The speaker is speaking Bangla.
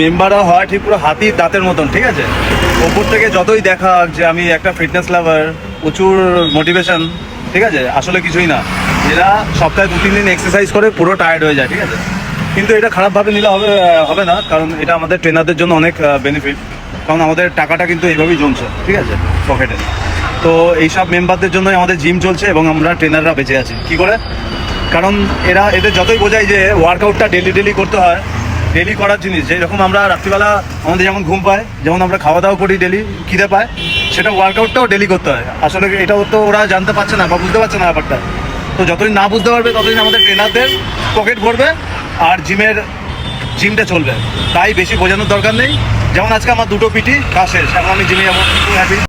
মেম্বাররা হয় ঠিক পুরো হাতির দাঁতের মতন, ঠিক আছে? ওপর থেকে যতই দেখা যে আমি একটা ফিটনেস লাভার প্রচুর মোটিভেশন ঠিক আছে? আসলে কিছুই না। এরা সপ্তাহে দু তিন দিন এক্সারসাইজ করে পুরো টায়ার্ড হয়ে যায়, ঠিক আছে? কিন্তু এটা খারাপভাবে নিলে হবে হবে না, কারণ এটা আমাদের ট্রেনারদের জন্য অনেক বেনিফিট কারণ আমাদের টাকাটা কিন্তু এইভাবেই জমছে, ঠিক আছে? পকেটে তো এইসব মেম্বারদের জন্যই আমাদের জিম চলছে এবং আমরা ট্রেনাররা বেঁচে আছি। কি করে? কারণ এরা, এদের যতই বোঝাই যে ওয়ার্কআউটটা ডেলি ডেলি করতে হয় ডেলি করার জিনিস। যেরকম আমরা রাত্রিবেলা আমাদের যেমন ঘুম পায়, যেমন আমরা খাওয়া দাওয়া করি ডেলি খিদে পায়, সেটা ওয়ার্কআউটটাও ডেলি করতে হয়। আসলে এটাও তো ওরা জানতে পারছে না বা বুঝতে পারছে না ব্যাপারটা। তো যতদিন না বুঝতে পারবে, ততদিন আমাদের ট্রেনারদের পকেট ভরবে আর জিমের জিমটা চলবে। তাই বেশি বোঝানোর দরকার নেই। যেমন আজকে আমার দুটো পিটি কাজ শেষ এখন আমি জিমে যাব হ্যাপি